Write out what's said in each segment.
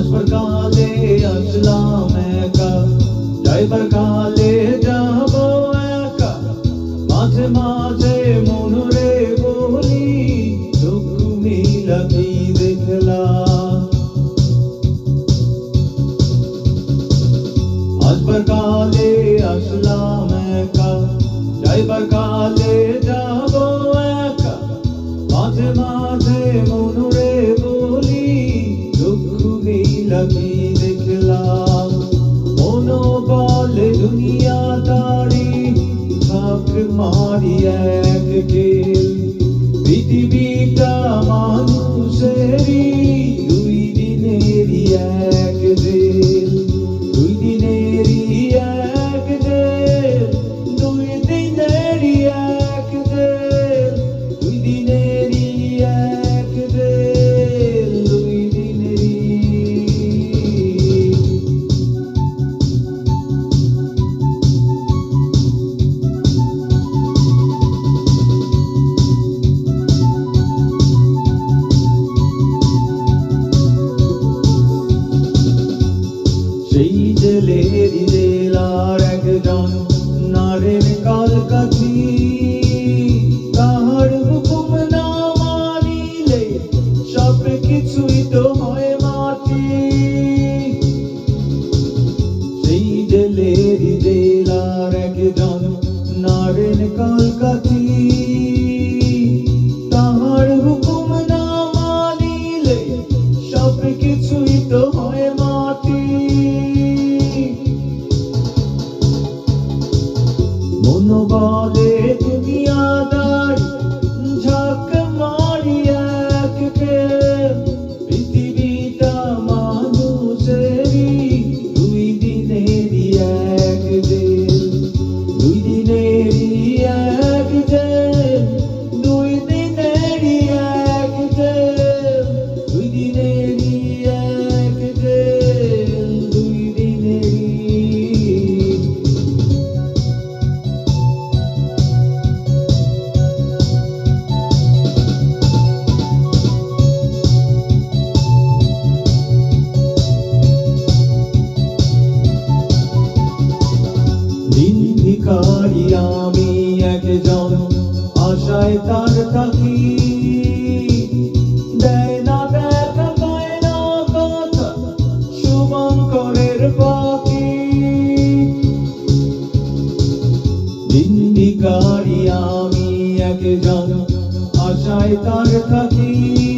আসবার কালে আসলাম একা যাইবার কালে যাব একা মাঝে মাঝে মনরে বলি চক্ষু মিলাবি দেখলাম আসবার কালে আসলাম একা যাইবার কালে যাব একা মাঝে মাঝে এক ঢেল পৃথিবীটা মানুষেরই সব কিছুই তো হয় মাটি। সেই হুকুম না মানিলে সব কিছুই তো হয় মাটি। মনোবলে দুনিয়াদার ভিখারি আমি একজন আশায় তার থাকি। দেয় না দেখা, পায় না কথা শুভঙ্করের বাকি দিন আমি একজন আশায় তার থাকি।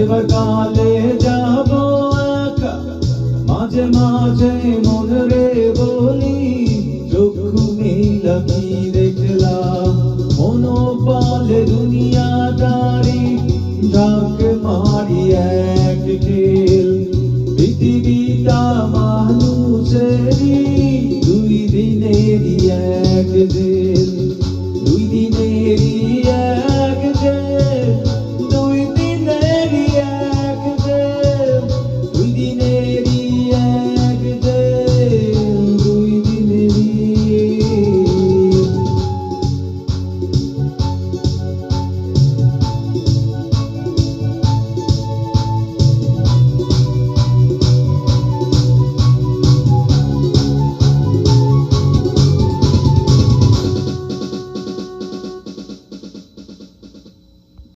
যাইবার কালে যাব একা। মাঝে মাঝে মনরে বলি চক্ষু মিলাবি দেখলাম